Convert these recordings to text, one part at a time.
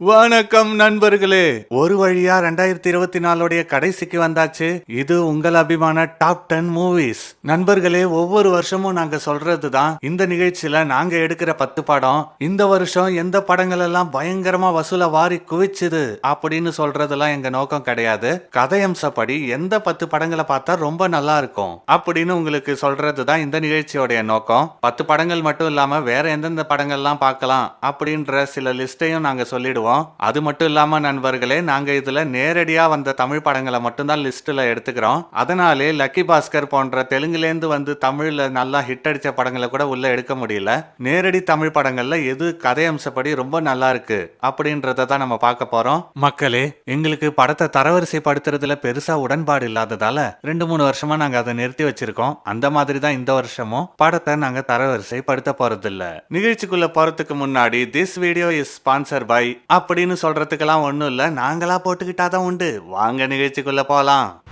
வணக்கம் நண்பர்களே. ஒரு வழியா ரெண்டாயிரத்தி இருபத்தி நாலுடைய கடைசிக்கு வந்தாச்சு. இது உங்கள் அபிமான டாப் டென் மூவிஸ். நண்பர்களே ஒவ்வொரு வருஷமும் நாங்க சொல்றது தான் இந்த நிகழ்ச்சியில நாங்க எடுக்கிற பத்து படம் இந்த வருஷம் எந்த படங்கள் எல்லாம் பயங்கரமா வசூல வாரி குவிச்சுது அப்படின்னு சொல்றதெல்லாம் எங்க நோக்கம் கிடையாது. கதையம்சப்படி எந்த பத்து படங்களை பார்த்தா ரொம்ப நல்லா இருக்கும் அப்படின்னு உங்களுக்கு சொல்றது தான் இந்த நிகழ்ச்சியோடைய நோக்கம். பத்து படங்கள் மட்டும் இல்லாம வேற எந்தெந்த படங்கள்லாம் பார்க்கலாம் அப்படின்ற சில லிஸ்டையும் நாங்க சொல்லிடுவோம். அது மட்டும் இல்லாம நண்பர்களே நாங்கள் இதில் நேரடியாக வந்த தமிழ் படங்களை மட்டும்தான் லிஸ்ட்டில் எடுத்துக்கிறோம். அதனாலே லக்கி பாஸ்கர் போன்ற தெலுங்குலேருந்து வந்து தமிழில் நல்லா ஹிட் அடித்த படங்களை கூட உள்ளே எடுக்க முடியல. நேரடி தமிழ் படங்களில் எது கதை அம்சப்படி ரொம்ப நல்லா இருக்கு அப்படின்றத தான் நம்ம பார்க்க போறோம். மக்களே எங்களுக்கு படத்தை தரவரிசைப்படுத்துறதுல பெருசாக உடன்பாடு இல்லாததால் ரெண்டு மூணு வருஷமாக நாங்கள் அதை நிறுத்தி வச்சிருக்கோம். அந்த மாதிரி தான் இந்த வருஷமும் படத்தை நாங்கள் தரவரிசைப்படுத்த போகிறதில்ல நிகழ்ச்சிக்குள்ளே போகிறதுக்கு முன்னாடி this video is sponsor by அப்படின்னு சொல்றதுக்கெல்லாம் ஒன்றும் இல்ல. நாங்களா போட்டுக்கிட்டாதான் உண்டு. வாங்க நிகழ்ச்சிக்குள்ள போலாம்.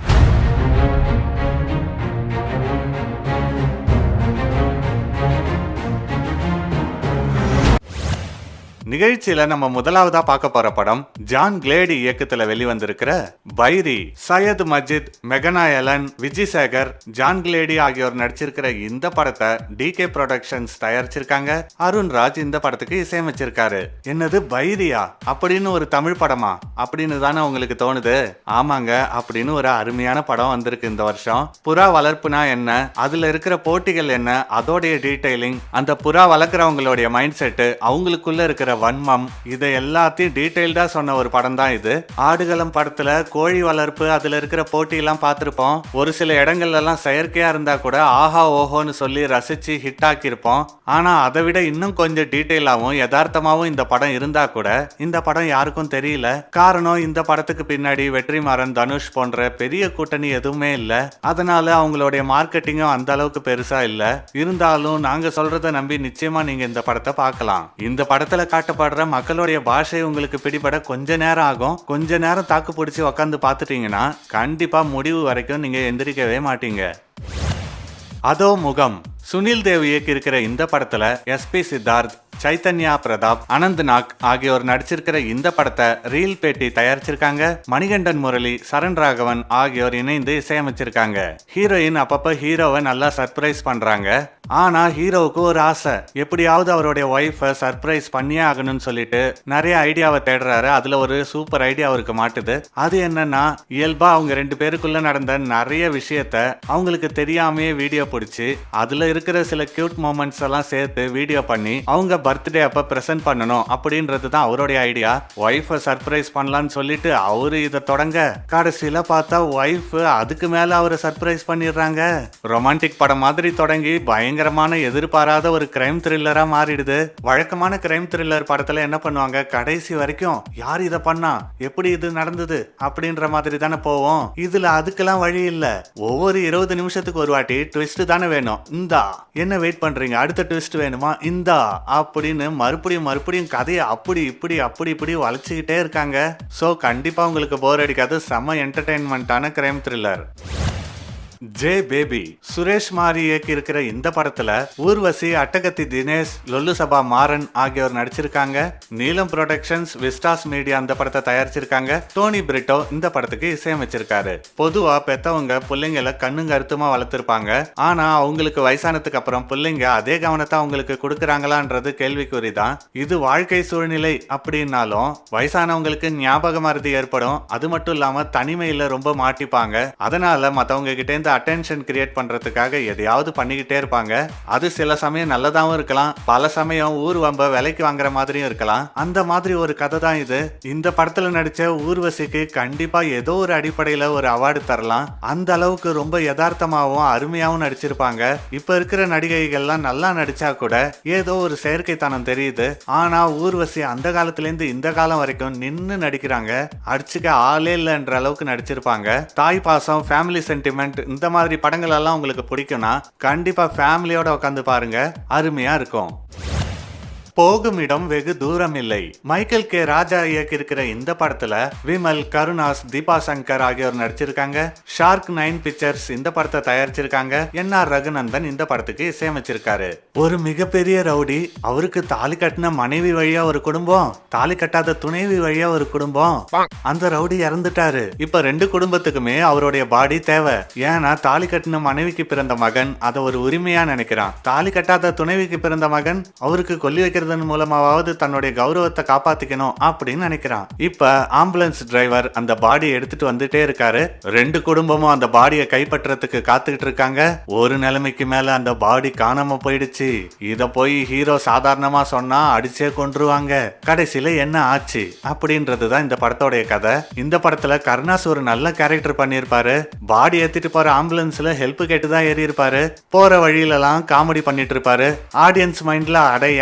நிகழ்ச்சியில நம்ம முதலாவதா பார்க்க போற படம் ஜான் கிளேடி இயக்கத்துல வெளிவந்திருக்கிற Bairi Syed Majid மெகனா Ellen Vijay Sekar John Glady ஆகியோர் நடிச்சிருக்கிற இந்த படத்தை டி கே ப்ரொடக்ஷன்ஸ் தயாரிச்சிருக்காங்க. அருண் ராஜ் இந்த படத்துக்கு இசையமைச்சிருக்காரு. என்னது பைரியா? அப்படின்னு ஒரு தமிழ் படமா? அப்படின்னு தானே உங்களுக்கு தோணுது. ஆமாங்க அப்படின்னு ஒரு அருமையான படம் வந்திருக்கு இந்த வருஷம். புறா வளர்ப்புனா என்ன? அதுல இருக்கிற போட்டிகள் என்ன? அதோடைய டீடைலிங் அந்த புறா வளர்க்குறவங்களுடைய மைண்ட் செட்டு அவங்களுக்குள்ள இருக்கிற வன்மம் இதை எல்லாத்தையும் டீட்டெயில்டா சொன்ன ஒரு படம் தான் இது. ஆடுகளம் படத்துல கோழி வளர்ப்பு அதுல இருக்கிற போட்டியெல்லாம் பார்த்துருப்போம். ஒரு சில இடங்கள்ல எல்லாம் செயற்கையா இருந்தா கூட ஆஹா ஓஹோன்னு சொல்லி ரசிச்சு ஹிட் ஆக்கியிருப்போம். ஆனா அதை விட இன்னும் கொஞ்சம் டீட்டெயிலாவும் யதார்த்தமாகவும் இந்த படம் இருந்தா கூட இந்த படம் யாருக்கும் தெரியல. காரணம் இந்த படத்துக்கு பின்னாடி வெற்றிமாறன் தனுஷ் போன்ற பெரிய கூட்டணி எதுவுமே இல்லை. அதனால அவங்களுடைய மார்க்கெட்டிங்கும் அந்த அளவுக்கு பெருசா இல்லை. இருந்தாலும் நாங்க சொல்றத நம்பி நிச்சயமா நீங்க இந்த படத்தை பார்க்கலாம். இந்த படத்துல காட்ட காட்டப்படுற மக்களுடைய பாஷை உங்களுக்கு பிடிபட கொஞ்ச நேரம் ஆகும். கொஞ்ச நேரம் தாக்கு பிடிச்சி உக்காந்து பார்த்துட்டீங்கன்னா கண்டிப்பா முடிவு வரைக்கும் நீங்க எந்திரிக்கவே மாட்டீங்க. அதோ முகம். சுனில் தேவ் இயக்கியிருக்கிற இந்த படத்துல எஸ்பி சித்தார்த் சைத்தன்யா பிரதாப் அனந்த் நாக் ஆகியோர் நடிச்சிருக்கிற இந்த படத்தை ரீல் பேட்டி தயாரிச்சிருக்காங்க. மணிகண்டன் முரளி சரண் ராகவன் ஆகியோர் இணைந்து இசையமைச்சிருக்காங்க. ஹீரோயின் அப்பப்ப ஹீரோவை நல்லா சர்ப்ரைஸ் பண்றாங்க. ஆனா ஹீரோவுக்கு ஒரு ஆசை. எப்படியாவது அவருடைய ஒய்ஃபை சர்ப்ரைஸ் பண்ணியே ஆகணும்னு சொல்லிட்டு நிறைய ஐடியாவை தேடுறாரு. அதுல ஒரு சூப்பர் ஐடியா அவருக்கு மாட்டுது. அது என்னன்னா இயல்பா அவங்க ரெண்டு பேருக்குள்ள நடந்த நிறைய விஷயத்த அவங்களுக்கு தெரியாமையே வீடியோ பிடிச்சி அதுல இருக்கிற சில கியூட் மூமெண்ட்ஸ் எல்லாம் சேர்த்து வீடியோ பண்ணி அவங்க பர்த்டே அப்போ ப்ரெசென்ட் பண்ணணும் அப்படின்றது தான் அவருடைய ஐடியா ஒய்ஃபை சர்ப்ரைஸ் பண்ணலான்னு சொல்லிட்டு அவரு இதை தொடங்க. கடைசியில பார்த்தா ஒய்ஃப் அதுக்கு மேலே அவரை சர்ப்ரைஸ் பண்ணிடுறாங்க. ரொமான்டிக் படம் மாதிரி தொடங்கி பயங்கரமான எதிர்பாராத ஒரு கிரைம் த்ரில்லராக மாறிடுது. வழக்கமான கிரைம் த்ரில்லர் படத்தில் என்ன பண்ணுவாங்க? கடைசி வரைக்கும் யார் இதை பண்ணா? எப்படி இது நடந்தது? அப்படின்ற மாதிரி தானே போவோம். இதில் அதுக்கெல்லாம் வழி இல்லை. ஒவ்வொரு இருபது நிமிஷத்துக்கு ஒரு வாட்டி ட்விஸ்ட் தானே வேணும். இந்தா. என்ன வெயிட் பண்ணுறீங்க அடுத்த ட்விஸ்ட் வேணுமா? இந்தா. அப்படின்னு மறுபடியும் மறுபடியும் கதையை அப்படி இப்படி அப்படி இப்படி வளைச்சிக்கிட்டே இருக்காங்க. ஸோ கண்டிப்பா உங்களுக்கு போர் அடிக்காது. செம்ம என்டர்டெயின்மெண்ட்டான crime thriller J baby Suresh Mari இயக்கியிருக்கிற இந்த படத்துல ஊர்வசி அட்டகத்தி தினேஷ் லொல்லு சபா மாறன் ஆகியோர் நடிச்சிருக்காங்க. நீலம் ப்ரொடக்ஷன்ஸ் விஸ்டாஸ் மீடியா அந்த படத்தை தயாரிச்சிருக்காங்க. டோனி பிரிட்டோ இந்த படத்துக்கு இசையமைச்சிருக்காரு. பொதுவா பெத்தவங்க பிள்ளைங்களை கண்ணு கருத்துமா வளர்த்திருப்பாங்க. ஆனா அவங்களுக்கு வயசானதுக்கு அப்புறம் பிள்ளைங்க அதே கவனத்தை அவங்களுக்கு கொடுக்கறாங்களான்றது கேள்விக்குறிதான். இது வாழ்க்கை சூழ்நிலை அப்படின்னாலும் வயசானவங்களுக்கு ஞாபக மருதி ஏற்படும். அது மட்டும் இல்லாம தனிமையில ரொம்ப மாட்டிப்பாங்க. அதனால மத்தவங்க கிட்ட இருந்து அட்டென்ஷன் கிரியேட் பண்ணுறதுக்காக எதையாவது பண்ணிக்கிட்டே இருப்பாங்க. அது சில சமயம் நல்லதாகவும் இருக்கலாம். பல சமயம் ஊர் வம்ப விலைக்கு வாங்குற மாதிரியும் இருக்கலாம். அந்த மாதிரி ஒரு கதை தான் இது. இந்த படத்துல நடிச்ச ஊர்வசிக்கு கண்டிப்பா ஏதோ ஒரு அடிப்படையில ஒரு அவார்டு தரலாம். அந்த அளவுக்கு ரொம்ப யதார்த்தமாகவும் அருமையாகவும் நடிச்சிருப்பாங்க. இப்ப இருக்கிற நடிகைகள்லாம் நல்லா நடிச்சா கூட ஏதோ ஒரு செயற்கைத்தனம் தெரியுது. ஆனா ஊர்வசி அந்த காலத்துலேருந்து இந்த காலம் வரைக்கும் நின்று நடிக்கிறாங்க. அடிச்சுக்க ஆளே இல்லைன்ற அளவுக்கு நடிச்சிருப்பாங்க. தாய் பாசம் ஃபேமிலி சென்டிமெண்ட் இந்த இந்த மாதிரி படங்கள் எல்லாம் உங்களுக்கு பிடிக்கும்னா கண்டிப்பா ஃபேமிலியோட உட்காந்து பாருங்க. அருமையா இருக்கும். போகும் இடம் வெகு தூரம் இல்லை மைக்கேல் கே. ராஜா இயக்கியிருக்கிற இந்த படத்துல விமல் கருணாஸ் தீபா சங்கர் ஆகியோர் நடிச்சிருக்காங்க. ஷார்க் நைன் பிக்சர்ஸ் இந்த படத்தை தயாரிச்சிருக்காங்க. என் ஆர் ரகுநந்தன் இந்த படத்துக்கு இசையமைச்சிருக்காரு. ஒரு மிகப்பெரிய ரவுடி அவருக்கு தாலி கட்டின மனைவி வழியா ஒரு குடும்பம் தாலி கட்டாத துணைவி வழியா ஒரு குடும்பம். அந்த ரவுடி இறந்துட்டாரு. இப்ப ரெண்டு குடும்பத்துக்குமே அவருடைய பாடி தேவை. ஏன்னா தாலி கட்டின மனைவிக்கு பிறந்த மகன் அதை ஒரு உரிமையா நினைக்கிறான். தாலி கட்டாத துணைவிக்கு பிறந்த மகன் அவருக்கு கொல்லி வைக்கிறதன் மூலமாவது தன்னுடைய கௌரவத்தை காப்பாத்திக்கணும் அப்படின்னு நினைக்கிறான். இப்ப ஆம்புலன்ஸ் டிரைவர் அந்த பாடியை எடுத்துட்டு வந்துட்டே இருக்காரு. ரெண்டு குடும்பமும் அந்த பாடியை கைப்பற்றதுக்கு காத்துக்கிட்டு இருக்காங்க. ஒரு நிலைமைக்கு மேல அந்த பாடி காணாம போயிடுச்சு. இத போய் ஹீரோ சாதாரணமா சொன்னா அடிச்சே கொன்றுவாங்க. கடைசியில என்ன ஆச்சு? அப்படின்றதுதான் இந்த படத்தோடைய கதை. இந்த படத்துல கருணாஸ் ஒரு நல்ல கேரக்டர் பண்ணியிருப்பாரு. பாடி ஏத்திட்டு போற ஆம்புலன்ஸ்ல ஹெல்ப் கேட்டு தான் ஏறி இருப்பாரு போற வழியிலலாம் காமெடி பண்ணிட்டு இருப்பாரு. ஆடியன்ஸ் மைண்ட்ல அட ஏன்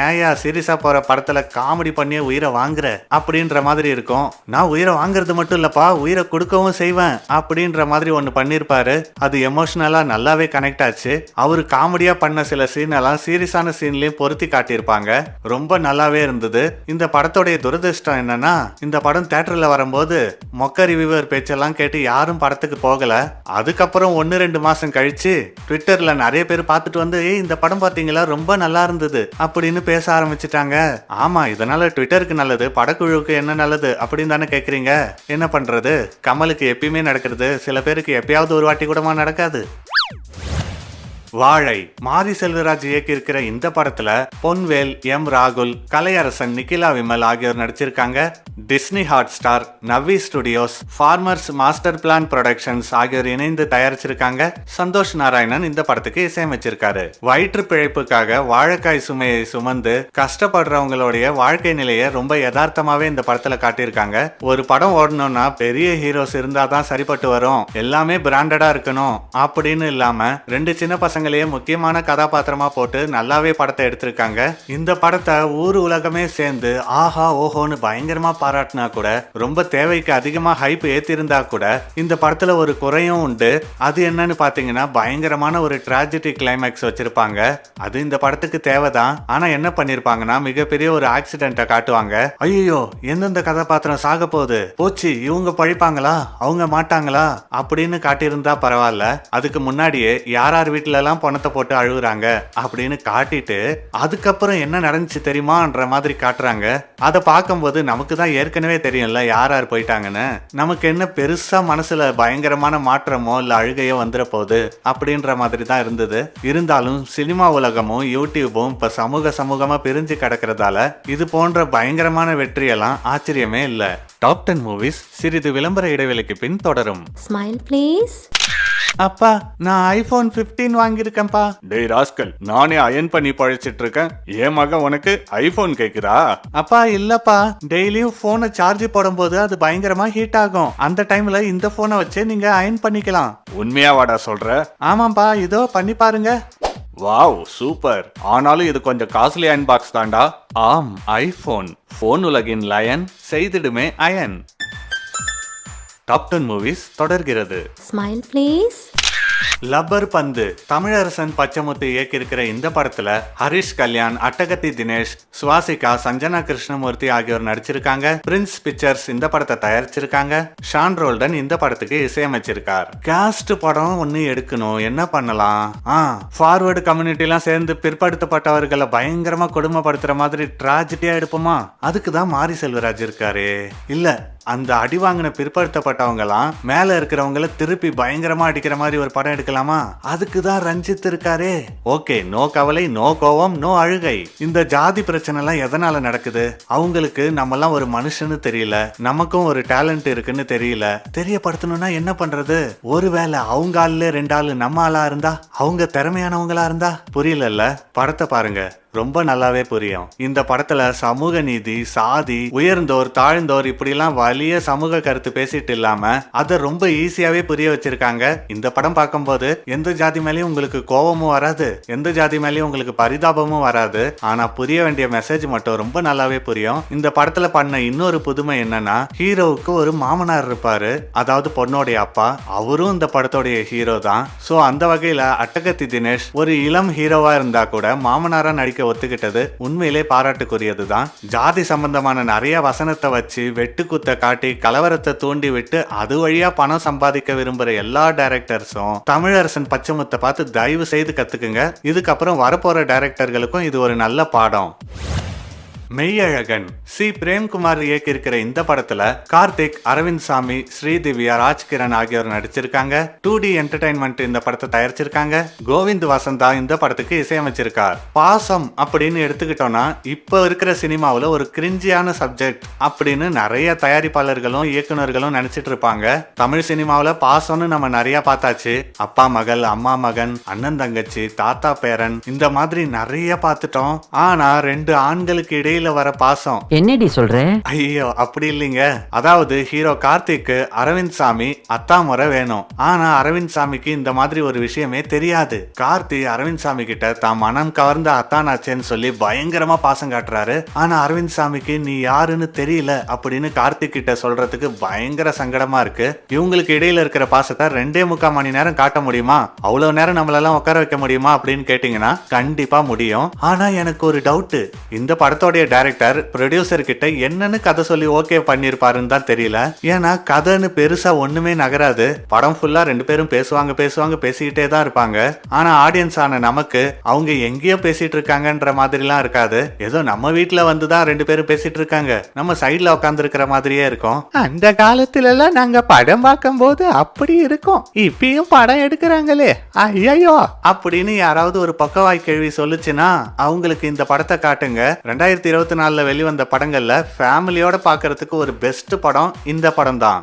சீரியஸா போற படத்துல காமெடி பண்ணியே உயிரை வாங்குற அப்படின்ற மாதிரி இருக்கும். நான் உயிரை வாங்குறது மட்டும் இல்லப்பா உயிரை கொடுக்கவும் செய்வேன் அப்படின்ற மாதிரி ஒன்னு பண்ணிருப்பாரு. அது எமோஷனலா நல்லாவே கனெக்ட் ஆச்சு. அவரு காமெடியா பண்ண சில சீன் எல்லாம் சீரியஸான சீன்லயும் பொருத்தி காட்டியிருப்பாங்க. ரொம்ப நல்லாவே இருந்தது. இந்த படத்தோடைய துரதிர்ஷ்டம் என்னன்னா இந்த படம் தேட்டர்ல வரும்போது மொக்க ரிவியூவர் பேச்செல்லாம் கேட்டு யாரும் படத்துக்கு போகல. அதுக்கப்புறம் ஒன்னு ரெண்டு மாசம் கழிச்சு ட்விட்டர்ல நிறைய பேர் பார்த்துட்டு வந்து இந்த படம் பாத்தீங்களா ரொம்ப நல்லா இருந்தது அப்படின்னு பேச ஆரம்பிச்சிட்டாங்க. ஆமா இதனால ட்விட்டருக்கு நல்லது படக்குழுவுக்கு என்ன நல்லது அப்படின்னு தானே கேக்குறீங்க? என்ன பண்றது? கமலுக்கு எப்பயுமே நடக்கிறது சில பேருக்கு எப்பயாவது ஒரு வாட்டி கூடமா நடக்காது. வாழை. மாரி செல்வராஜ் இயக்கியிருக்கிற இந்த படத்துல பொன்வேல் எம். ராகுல் கலையரசன் நிகிலா விமல் ஆகியோர் நடிச்சிருக்காங்க. Disney hot star Navi studios farmers master plan productions ஆகியோர் இணைந்து தயாரிச்சிருக்காங்க. சந்தோஷ் நாராயணன் இந்த படத்துக்கு இசையமைச்சிருக்காரு. வயிற்று பிழைப்புக்காக வாழைக்காய் சுமையை சுமந்து கஷ்டப்படுறவங்களுடைய வாழ்க்கை நிலையை ரொம்ப யதார்த்தமாவே இந்த படத்துல காட்டியிருக்காங்க. ஒரு படம் ஓடணும்னா பெரிய ஹீரோஸ் இருந்தாதான் சரிப்பட்டு வரும். எல்லாமே பிராண்டடா இருக்கணும். அப்படின்னு இல்லாம ரெண்டு சின்ன பசங்க பசங்களையே முக்கியமான கதாபாத்திரமா போட்டு நல்லாவே படத்தை எடுத்திருக்காங்க. இந்த படத்தை ஊர் உலகமே சேர்ந்து ஆஹா ஓஹோன்னு பயங்கரமா பாராட்டினா கூட ரொம்ப தேவைக்கு அதிகமா ஹைப் ஏத்திருந்தா கூட இந்த படத்துல ஒரு குறையும் உண்டு. அது என்னன்னு பாத்தீங்கன்னா பயங்கரமான ஒரு ட்ராஜடி கிளைமேக்ஸ் வச்சிருப்பாங்க. அது இந்த படத்துக்கு தேவைதான். ஆனா என்ன பண்ணிருப்பாங்கன்னா மிகப்பெரிய ஒரு ஆக்சிடென்ட்டை காட்டுவாங்க. ஐயோ எந்தெந்த கதாபாத்திரம் சாக போகுது? போச்சு இவங்க பழிப்பாங்களா? அவங்க மாட்டாங்களா? அப்படின்னு காட்டியிருந்தா பரவாயில்ல. அதுக்கு முன்னாடியே யார் யார் வீட்டிலலாம் எல்லாம் பணத்தை போட்டு அழுகுறாங்க அப்படின்னு காட்டிட்டு அதுக்கப்புறம் என்ன நடந்துச்சு தெரியுமான்ற மாதிரி காட்டுறாங்க. அதை பார்க்கும்போது நமக்கு தான் ஏற்கனவே தெரியும்ல யார் யார் போயிட்டாங்கன்னு. நமக்கு என்ன பெருசா மனசுல பயங்கரமான மாற்றமோ இல்ல அழுகையோ வந்துட போகுது அப்படின்ற மாதிரி தான் இருந்தது. இருந்தாலும் சினிமா உலகமும் யூடியூபும் இப்ப சமூக சமூகமா பிரிஞ்சு கிடக்கிறதால இது போன்ற பயங்கரமான வெற்றியெல்லாம் ஆச்சரியமே இல்லை. டாப் டென் மூவிஸ் சிறிது விளம்பர இடைவெளிக்கு பின் தொடரும். ஸ்மைல் ப்ளீஸ் அப்பா நான் ஐபோன் 15 வாங்கியிருக்கேன்ப்பா. டேய் ராஸ்கல் நானே அயன் பண்ணி பழைச்சிட்டு இருக்கேன் என் மகன் உனக்கு ஐபோன் கேக்குதா? அப்பா இல்லப்பா. டெய்லியும் போனை சார்ஜ் போடும்போது அது பயங்கரமா ஹீட் ஆகும். அந்த டைம்ல இந்த போனை வச்சு நீங்க அயன் பண்ணிக்கலாம். உண்மையா வாடா சொல்ற? ஆமாப்பா இதோ பண்ணி பாருங்க. Wow super. ஆனாலும் இது கொஞ்சம் காஸ்ட்லி அயன் பாக்ஸ் தான்டா. ஆம் ஐபோன் போன் உலகின் லயன் செய்திடுமே அயன் டாப் டென் மூவிஸ் தொடர்கிறது. ஸ்மைல் ப்ளீஸ் லப்பர் பந்து. தமிழரசன் பச்சமுத்து இயக்கியிருக்கிற இந்த படத்துல ஹரிஷ் கல்யாண் அட்டகத்தி தினேஷ் சுவாசிகா சஞ்சனா கிருஷ்ணமூர்த்தி ஆகியோர் நடிச்சிருக்காங்க. பிரின்ஸ் பிக்சர்ஸ் இந்த படத்தை தயாரிச்சிருக்காங்க. ஷான் ரோல்டன் இந்த படத்துக்கு இசையமைச்சிருக்கார். காஸ்ட் படம் ஒன்னு எடுக்கணும். என்ன பண்ணலாம்? ஆ ஃபார்வர்டு கம்யூனிட்டி எல்லாம் சேர்ந்து பிற்படுத்தப்பட்டவர்களை பயங்கரமா கொடுமைப்படுத்துற மாதிரி டிராஜடியா எடுப்போமா? அதுக்கு தான் மாரி செல்வராஜ் இருக்காரு. இல்ல அந்த அடி வாங்கின பிற்படுத்தப்பட்டவங்கலாம் மேல இருக்கிறவங்கள திருப்பி பயங்கரமா அடிக்கிற மாதிரி ஒரு படம் எடுக்கலாமா அதுக்கு தான் ரஞ்சித் இருக்காரே. ஓகே நோ கவலை நோ கோவம் நோ அழுகை. இந்த ஜாதி பிரச்சனை எல்லாம் எதனால நடக்குது? அவங்களுக்கு நம்மலாம் ஒரு மனுஷன்னு தெரியல. நமக்கும் ஒரு டேலண்ட் இருக்குன்னு தெரியல. தெரியப்படுத்தணும்னா என்ன பண்றது? ஒருவேளை அவங்க ஆளுல ரெண்டு ஆளு நம்ம ஆளா இருந்தா அவங்க திறமையானவங்களா இருந்தா? புரியலல்ல? படத்தை பாருங்க. ரொம்ப நல்லாவே புரியும். இந்த படத்துல சமூக நீதி சாதி உயர்ந்தோர் தாழ்ந்தோர் இப்படிலாம் வலிய சமூக கருத்து பேசிட்டு இல்லாம அதை ரொம்ப ஈஸியாவே புரிய வச்சிருக்காங்க. இந்த படம் பார்க்கும்போது எந்த ஜாதி மேலயும் உங்களுக்கு கோபமும் வராது எந்த ஜாதி மேலயும் உங்களுக்கு பரிதாபமும் வராது. ஆனா புரிய வேண்டிய மெசேஜ் மட்டும் ரொம்ப நல்லாவே புரியும். இந்த படத்துல பண்ண இன்னொரு புதுமை என்னன்னா ஹீரோவுக்கு ஒரு மாமனார் இருப்பாரு. அதாவது பொண்ணோடைய அப்பா. அவரும் இந்த படத்தோடைய ஹீரோ தான். சோ அந்த வகையில அட்டகத்தி தினேஷ் ஒரு இளம் ஹீரோவா இருந்தா கூட மாமனாரா நடிக்க நடிக்க ஒத்துக்கிட்டது. உண்மையிலே பாராட்டுக்குரியதுதான் ஜாதி சம்பந்தமான நிறைய வசனத்தை வச்சு வெட்டுக்குத்த காட்டி கலவரத்தை தூண்டி விட்டு அது வழியா பணம் சம்பாதிக்க விரும்புற எல்லா டைரக்டர்ஸும் தமிழரசன் பச்சைமுத்தை பார்த்து தயவு செய்து கத்துக்குங்க. இதுக்கப்புறம் வரப்போற டைரக்டர்களுக்கும் இது ஒரு நல்ல பாடம். மெய்யழகன் சி. பிரேம்குமார் இயக்கியிருக்கிற இந்த படத்துல கார்த்திக் அரவிந்த் சாமி ஸ்ரீதிவ்யா ராஜ்கிரண் ஆகியோர் நடிச்சிருக்காங்க. டூ டி என்டர்டைன்மெண்ட் இந்த படத்தை தயாரிச்சிருக்காங்க. கோவிந்த் வசந்தா இந்த படத்துக்கு இசையமைச்சிருக்கார். பாசம் அப்படின்னு எடுத்துக்கிட்டோம்னா இப்போ இருக்கிற சினிமாவில் ஒரு கிரிஞ்சியான சப்ஜெக்ட் அப்படின்னு நிறைய தயாரிப்பாளர்களும் இயக்குனர்களும் நினைச்சிட்டு இருப்பாங்க தமிழ் சினிமாவில் பாசம்னு நம்ம நிறைய பார்த்தாச்சு. அப்பா மகள் அம்மா மகன் அண்ணன் தங்கச்சி தாத்தா பேரன் இந்த மாதிரி நிறைய பார்த்துட்டோம். ஆனா ரெண்டு ஆண்களுக்கு இடையில வர பாசம். என்னடி சொல்ற? ஐயோ அப்படி இல்லைங்க. அதாவது ஹீரோ கார்த்திக்கு அரவிந்த் சாமி அத்தா முறை வேணும். ஆனா அரவிந்த் சாமிக்கு இந்த மாதிரி ஒரு விஷயமே தெரியாது. கார்த்தி அரவிந்த் சாமி கிட்ட தான் மனம் கவர்ந்த அத்தானாச்சேன்னு சொல்லி பயங்கரமா பாசம் காட்டுறாரு. ஆனா அரவிந்த் சாமிக்கு நீ யாருன்னு தெரியல அப்படின்னு கார்த்திக் கிட்ட சொல்றதுக்கு பயங்கர சங்கடமா இருக்கு. இவங்களுக்கு இடையில இருக்கிற பாசத்தை ரெண்டே முக்கால் மணி நேரம் காட்ட முடியுமா? அவ்வளவு நேரம் நம்மளெல்லாம் உட்கார வைக்க முடியுமா அப்படின்னு கேட்டீங்கன்னா கண்டிப்பா முடியும். ஆனா எனக்கு ஒரு டவுட் இந்த படத்தோடைய டைரக்டர் ப்ரொடியூசர் கிட்ட என்னன்னு கதை சொல்லி ஓகே பண்ணிருப்பாருன்னு தான் தெரியல. ஏன்னா கதைன்னு பெருசா ஒண்ணுமே நகராது. படம் ஃபுல்லா ரெண்டு பேரும் பேசுவாங்க பேசுவாங்க பேசிக்கிட்டே தான் இருப்பாங்க. ஆனா ஆடியன்ஸ் ஆன நமக்கு அவங்க எங்கேயோ பேசிட்டு இருக்காங்கன்ற மாதிரிலாம் இருக்காது. ஏதோ நம்ம வீட்ல வந்து தான் ரெண்டு பேரும் பேசிட்டு இருக்காங்க. நம்ம சைடுல உட்கார்ந்து இருக்கிற மாதிரியே இருக்கும். அந்த காலத்துல எல்லாம் நாங்க படம் பார்க்கும்போது அப்படி இருக்கும். இப்பயும் படம் எடுக்கிறாங்களே. ஐயோ அப்படின்னு யாராவது ஒரு பக்கவாய் கேள்வி சொல்லுச்சுன்னா அவங்களுக்கு இந்த படத்தை காட்டுங்க. ரெண்டாயிரத்தி இருபத்தி நாலில் வெளிவந்த படங்கள்ல ஃபேமிலியோட பார்க்கறதுக்கு ஒரு பெஸ்ட் படம் இந்த படம் தான்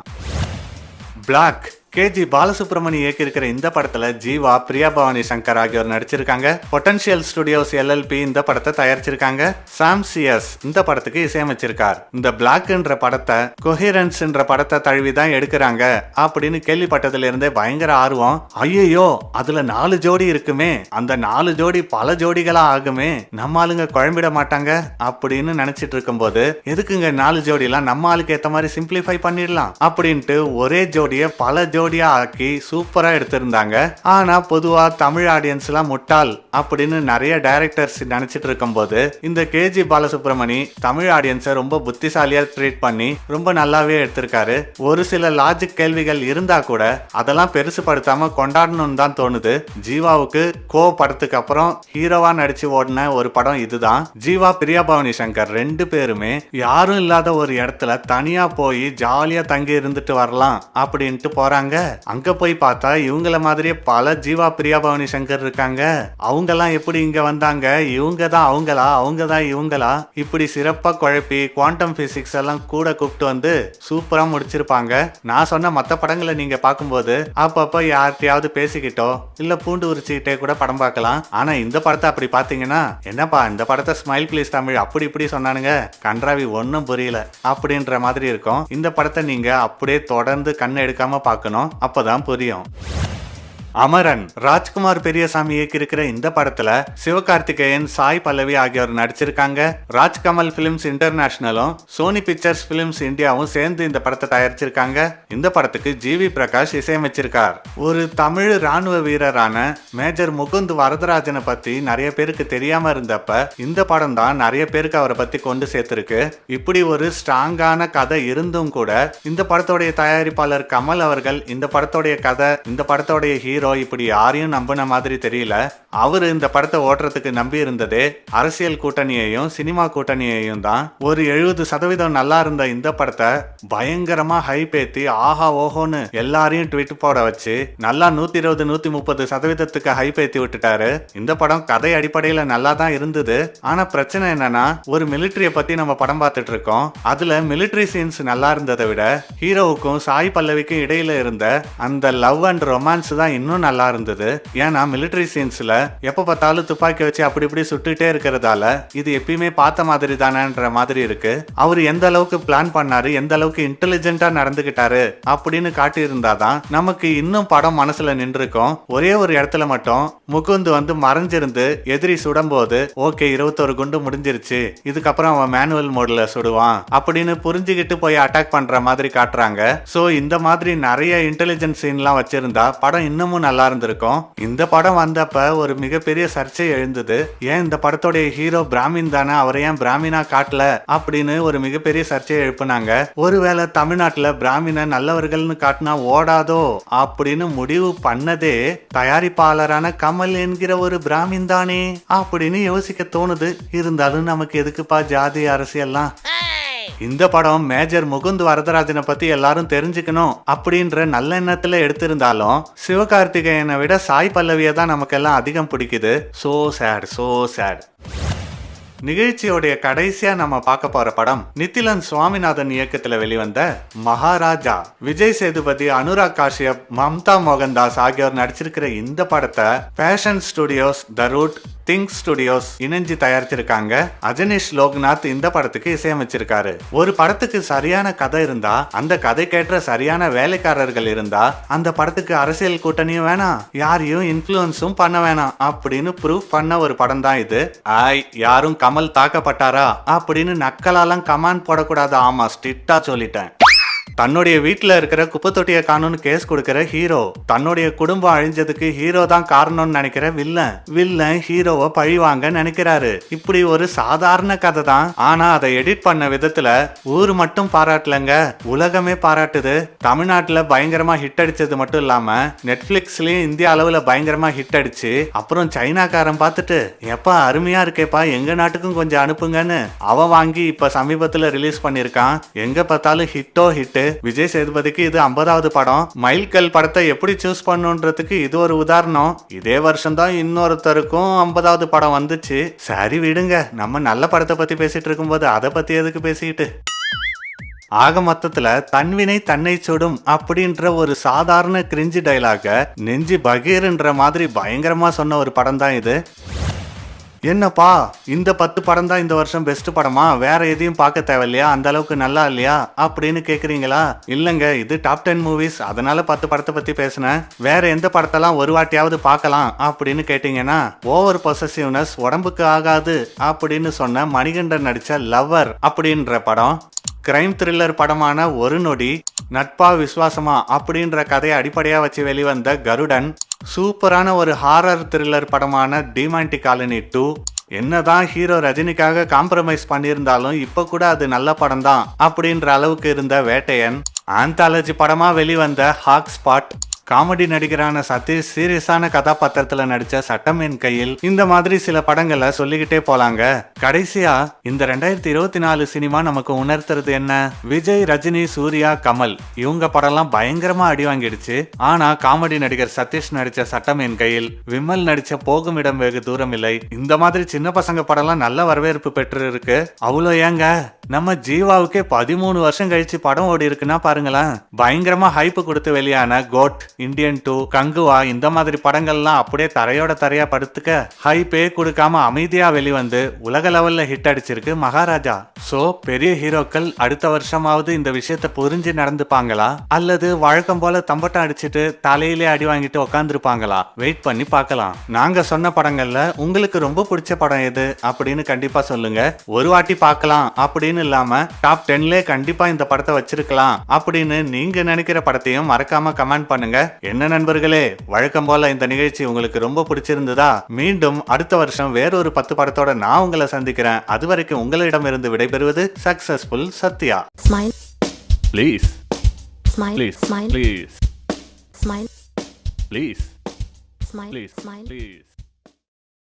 பிளாக் கே ஜி பாலசுப்ரமணி இயக்கியிருக்கிற இந்த படத்துல ஜீவா பிரியா பவானி சங்கர் ஆகியோர் நடிச்சிருக்காங்க. பொட்டன்ஷியல் ஸ்டுடியோஸ் எல்எல்பி இந்த படத்தை தயாரிச்சிருக்காங்க. சாம் சிஎஸ் இந்த படத்துக்கு இசையமைச்சிருக்கார். இந்த பிளாக்ன்ற படத்தை கொஹிரன்ஸ்ன்ற படத்தை தழுவி தான் எடுக்கிறாங்க அப்படின்னு கேள்விப்பட்டதுல இருந்தே பயங்கர ஆர்வம். ஐயோ அதுல நாலு ஜோடி இருக்குமே. அந்த நாலு ஜோடி பல ஜோடிகளா ஆகுமே. நம்ம ஆளுங்க குழம்பிட மாட்டாங்க அப்படின்னு நினைச்சிட்டு இருக்கும்போது எதுக்குங்க நாலு ஜோடிலாம் நம்ம ஆளுக்கு ஏத்த மாதிரி சிம்பிளிஃபை பண்ணிடலாம்? அப்படின்ட்டு ஒரே ஜோடியை பல ஜோடியா ஆக்கி சூப்பரா எடுத்திருந்தாங்க. ஆனா பொதுவா தமிழ் ஆடியன்ஸ் எல்லாம் முட்டாள் அப்படின்னு நிறைய டைரக்டர்ஸ் நினைச்சிட்டு இருக்கும்போது இந்த கேஜி பாலசுப்ரமணி தமிழ் ஆடியன்ஸை ரொம்ப புத்திசாலியாக ட்ரீட் பண்ணி ரொம்ப நல்லாவே எடுத்திருக்காரு. ஒரு சில லாஜிக் கேள்விகள் இருந்தா கூட அதெல்லாம் பெருசுபடுத்தாம கொண்டாடணும்னு தான் தோணுது. ஜீவாவுக்கு கோ படத்துக்கு அப்புறம் ஹீரோவா நடிச்சு ஓடின ஒரு படம் இதுதான். ஜீவா பிரியா பவானி சங்கர் ரெண்டு பேருமே யாரும் இல்லாத ஒரு இடத்துல தனியா போய் ஜாலியா தங்கி இருந்துட்டு வரலாம் அப்படின்ட்டு போறாங்க. அங்க போய் பார்த்தா இவங்கள மாதிரியே பல ஜீவா பிரியா பவானி சங்கர் இருக்காங்க. அவங்கெல்லாம் எப்படி இங்க வந்தாங்க? இவங்க தான் அவங்களா? அவங்க தான் இவங்களா? இப்படி சிறப்பா குழப்பி குவாண்டம் பிசிக்ஸ் எல்லாம் கூட கூப்பிட்டு வந்து சூப்பரா முடிச்சிருப்பாங்க. நான் சொன்ன மத்த படங்களை நீங்க பார்க்கும்போது அப்பப்ப யார்கிட்டயாவது பேசிக்கிட்டோ இல்ல பூண்டு உரிச்சுக்கிட்டே கூட படம் பார்க்கலாம். ஆனா இந்த படத்தை அப்படி பாத்தீங்கன்னா என்னப்பா இந்த படத்தை ஸ்மைல் பிளீஸ் தமிழ் அப்படி இப்படி சொன்னானுங்க. கன்றாவி ஒன்னும் புரியல. அப்படின்ற மாதிரி இருக்கும். இந்த படத்தை நீங்க அப்படியே தொடர்ந்து கண் எடுக்காம பார்க்கணும். அப்பதான் புரியும். அமரன் ராஜ்குமார் பெரியசாமி இயக்கியிருக்கிற இந்த படத்துல சிவகார்த்திகேயன் சாய் பல்லவி ஆகியோர் நடிச்சிருக்காங்க. ராஜ்கமல் பிலிம்ஸ் இன்டர்நேஷனலும் சோனி பிக்சர்ஸ் பிலிம்ஸ் இந்தியாவும் சேர்ந்து இந்த படத்தை தயாரிச்சிருக்காங்க. இந்த படத்துக்கு ஜி வி பிரகாஷ் இசையமைச்சிருக்கார். ஒரு தமிழ் ராணுவ வீரரான மேஜர் முகுந்த் வரதராஜனை பத்தி நிறைய பேருக்கு தெரியாம இருந்தப்ப இந்த படம் தான் நிறைய பேருக்கு அவரை பத்தி கொண்டு சேர்த்திருக்கு. இப்படி ஒரு ஸ்ட்ராங்கான கதை இருந்தும் கூட இந்த படத்தோடைய தயாரிப்பாளர் கமல் அவர்கள் இந்த படத்தோடைய கதை இந்த படத்தோடைய ஹீரோ இப்படி யாரையும் நம்பின மாதிரி தெரியல. அவர் இந்த படத்தை ஓட்டுறதுக்கு நம்பி இருந்ததே அரசியல் கூட்டணியையும் சினிமா கூட்டணியையும் தான். ஒரு எழுபது சதவீதம் நல்லா இருந்த இந்த படத்தை பயங்கரமா ஹைப் ஏத்தி ஆஹா ஓஹோன்னு எல்லாரையும் ட்விட் போட வச்சு நல்லா நூத்தி இருபது நூத்தி முப்பது சதவீதத்துக்கு ஹைப் ஏத்தி விட்டுட்டாரு. இந்த படம் கதை அடிப்படையில நல்லா தான் இருந்தது. ஆனா பிரச்சனை என்னன்னா ஒரு மிலிட்டரிய பத்தி நம்ம படம் பார்த்துட்டு இருக்கோம். அதுல மிலிட்டரி சீன்ஸ் நல்லா இருந்ததை விட ஹீரோவுக்கும் சாய் பல்லவிக்கும் இடையில இருந்த அந்த லவ் அண்ட் ரொமான்ஸ் தான் இன்னும் நல்லா இருந்தது. ஏன்னா மிலிட்டரி சீன்ஸ்ல எப்ப பார்த்தாலும் துப்பாக்கி வச்சு அப்படி இப்படி சுட்டுட்டே இருக்கிறதால இது எப்பயுமே பார்த்த மாதிரி தானன்ற மாதிரி இருக்கு. அவர் எந்த அளவுக்கு பிளான் பண்ணாரு எந்த அளவுக்கு இன்டெலிஜென்ட்டா நடந்துகிட்டாரு அப்படின்னு காட்டியிருந்தாதான் நமக்கு இன்னும் படம் மனசுல நின்றுக்கும். ஒரே ஒரு இடத்துல மட்டும் முகுந்து வந்து மறைஞ்சிருந்து எதிரி சுடும்போது ஓகே இருபத்தொரு குண்டு முடிஞ்சிருச்சு. இதுக்கப்புறம் அவன் மேனுவல் மோட்ல சுடுவான். அப்படின்னு புரிஞ்சுக்கிட்டு போய் அட்டாக் பண்ற மாதிரி காட்டுறாங்க. சோ இந்த மாதிரி நிறைய இன்டெலிஜென்ஸ் சீன்லாம் வச்சிருந்தா படம் இன்னமும் நல்லா இருந்திருக்கும். இந்த படம் வந்தப்ப ஒரு மிகப்பெரிய சர்ச்சை எழுந்தது. ஏன் இந்த படத்தோடைய ஹீரோ பிராமின் தானே? அவரை ஏன் பிராமினா காட்டல? அப்படின்னு ஒரு மிகப்பெரிய சர்ச்சையை எழுப்புனாங்க. ஒருவேளை தமிழ்நாட்டுல பிராமின நல்லவர்கள்னு காட்டினா ஓடாதோ? அப்படின்னு முடிவு பண்ணதே தயாரிப்பாளரான கமல் என்கிற ஒரு பிராமின் தானே? அப்படின்னு யோசிக்க தோணுது. இருந்தாலும் நமக்கு எதுக்குப்பா ஜாதி அரசியல்லாம்? இந்த படம் மேஜர் முகுந்த் வரதராஜனை பத்தி எல்லாரும் தெரிஞ்சுக்கணும் அப்படின்ற நல்ல எண்ணத்துல எடுத்திருந்தாலும் சிவகார்த்திகேயனை விட சாய் பல்லவியை தான் நமக்கெல்லாம் அதிகம் பிடிக்குது. சோ சேட் சோ சேட் நிகழ்ச்சியோடைய கடைசியா நம்ம பார்க்க போற படம் நித்திலன் சுவாமிநாதன் இயக்கத்துல வெளிவந்த மகாராஜா. விஜய் சேதுபதி அனுராக் காஷ்யப் மம்தா மோகன்தாஸ் ஆகியோர் நடிச்சிருக்கிற இந்த படத்தை fashion studios the route think studios இணைஞ்சு தயாரிச்சிருக்காங்க. அஜனிஷ் லோக்நாத் இந்த படத்துக்கு இசையமைச்சிருக்காரு. ஒரு படத்துக்கு சரியான கதை இருந்தா அந்த கதைக்கேற்ற சரியான வேலைக்காரர்கள் இருந்தா அந்த படத்துக்கு அரசியல் கூட்டணியும் வேணாம் யாரையும் இன்ஃப்ளூயன்ஸும் பண்ண வேணாம் அப்படின்னு ப்ரூவ் பண்ண ஒரு படம் தான் இது. ஆய் யாரும் கமல் தாக்கப்பட்டாரா? அப்படின்னு நக்கலாலாம் கமாண்ட் போடக்கூடாது. ஆமா ஸ்ட்ரிக்டாக சொல்லிட்டேன். தன்னுடைய வீட்டில் இருக்கிற குப்பை தொட்டியை காணும்னு கேஸ் கொடுக்கிற ஹீரோ தன்னுடைய குடும்பம் அழிஞ்சதுக்கு ஹீரோ தான் காரணம்னு நினைக்கிற வில்லன் வில்லன் ஹீரோவை பழிவாங்க நினைக்கிறாரு. இப்படி ஒரு சாதாரண கதை தான். ஆனா அதை எடிட் பண்ண விதத்துல ஊர் மட்டும் பாராட்டலங்க. உலகமே பாராட்டுது. தமிழ்நாட்டுல பயங்கரமா ஹிட் அடிச்சது மட்டும் இல்லாம நெட்ஃபிளிக்ஸ்லயும் இந்திய அளவுல பயங்கரமா ஹிட் அடிச்சு அப்புறம் சைனாக்காரன் பார்த்துட்டு எப்பா அருமையா இருக்கேப்பா. எங்க நாட்டுக்கும் கொஞ்சம் அனுப்புங்கன்னு. அவன் வாங்கி இப்ப சமீபத்துல ரிலீஸ் பண்ணிருக்கான் எங்க பார்த்தாலும் ஹிட்டோ ஹிட்டு விஜய் சேதுபதிக்கு இது ஐம்பதாவது படம். மைல்கல் படத்தை எப்படி சூஸ் பண்ணுன்றதுக்கு இது ஒரு உதாரணம். இதே வருஷம் தான் இன்னொருத்தருக்கும் ஐம்பதாவது படம் வந்துச்சு. சரி விடுங்க நம்ம நல்ல படத்தை பத்தி பேசிட்டு இருக்கும்போது அதை பத்தி எதுக்கு பேசிக்கிட்டு? ஆக மொத்தத்துல தன்வினை தன்னை சுடும் அப்படின்ற ஒரு சாதாரண கிரிஞ்சு டைலாக நெஞ்சு பகீர்ன்ற மாதிரி பயங்கரமா சொன்ன ஒரு படம் தான் இது. என்னப்பா இந்த பத்து படம் தான் இந்த வருஷம் பெஸ்ட் படமா? வேற எதையும் பார்க்க தேவையில்லையா? அந்த அளவுக்கு நல்லா இல்லையா? அப்படின்னு கேக்குறீங்களா? இல்லைங்க இது டாப் டென் மூவிஸ் அதனால பத்து படத்தை பத்தி பேசினேன். வேற எந்த படத்தெல்லாம் ஒரு வாட்டியாவது பார்க்கலாம் அப்படின்னு கேட்டீங்கன்னா ஓவர் பொசசிவ்னஸ் உடம்புக்கு ஆகாது அப்படின்னு சொன்ன மணிகண்டன் நடிச்ச லவ்வர் அப்படின்ற படம் கிரைம் த்ரில்லர் படமான ஒரு நொடி நட்பா விசுவாசமா அப்படின்ற கதையை அடிப்படையாக வச்சு வெளிவந்த கருடன் சூப்பரான ஒரு ஹாரர் த்ரில்லர் படமான டிமாண்டி காலனி டூ என்னதான் ஹீரோ ரஜினிக்காக காம்ப்ரமைஸ் பண்ணியிருந்தாலும் இப்போ கூட அது நல்ல படம் தான் அப்படின்ற அளவுக்கு இருந்த வேட்டையன் ஆந்தாலஜி படமா வெளிவந்த ஹாக் ஸ்பாட் காமெடி நடிகரான சதீஷ் சீரியஸான கதாபாத்திரத்துல நடிச்ச சட்டம் என் கையில் இந்த மாதிரி சில படங்களை சொல்லிக்கிட்டே போலாங்க. கடைசியா இந்த ரெண்டாயிரத்தி இருபத்தி நாலு சினிமா நமக்கு உணர்த்துறது என்ன? விஜய் ரஜினி சூர்யா கமல் இவங்க படம்லாம் பயங்கரமா அடி வாங்கிடுச்சு. ஆனா காமெடி நடிகர் சதீஷ் நடிச்ச சட்டம் என் கையில் விமல் நடிச்ச போகும் இடம் வெகு தூரம் இல்லை. இந்த மாதிரி சின்ன பசங்க படம்லாம் நல்ல வரவேற்பு பெற்று இருக்கு அவ்வளோ ஏங்க? நம்ம ஜீவாவுக்கே பதிமூணு வருஷம் கழிச்சு படம் ஓடி இருக்குன்னா பாருங்களேன். பயங்கரமா ஹைப்பு கொடுத்து வெளியான கோட். இந்தியன் டூ கங்குவா இந்த மாதிரி படங்கள்லாம் அப்படியே தரையோட தரையா படுத்துக்க ஹைப்பே கொடுக்காம அமைதியா வெளிவந்து உலக லெவல்ல ஹிட் அடிச்சிருக்கு மகாராஜா. சோ பெரிய ஹீரோக்கள் அடுத்த வருஷமாவது இந்த விஷயத்த புரிஞ்சு நடந்துப்பாங்களா? அல்லது வழக்கம் போல தம்பட்டம் அடிச்சிட்டு தலையிலே அடி வாங்கிட்டு உக்காந்துருப்பாங்களா? வெயிட் பண்ணி பார்க்கலாம். நாங்க சொன்ன படங்கள்ல உங்களுக்கு ரொம்ப பிடிச்ச படம் எது? அப்படின்னு கண்டிப்பா சொல்லுங்க. ஒரு வாட்டி பார்க்கலாம். அப்படின்னு இல்லாம டாப் டென்ல கண்டிப்பா இந்த படத்தை வச்சிருக்கலாம். அப்படின்னு நீங்க நினைக்கிற படத்தையும் மறக்காம கமெண்ட் பண்ணுங்க. என்ன நண்பர்களே வழக்கம் போல இந்த நிகழ்ச்சி உங்களுக்கு ரொம்ப பிடிச்சிருந்ததா? மீண்டும் அடுத்த வருஷம் வேறொரு பத்து படத்தோட நான் உங்களை சந்திக்கிறேன். அது வரைக்கும் உங்களிடமிருந்து விடைபெறுவது successful Sathya. Please please please please. Please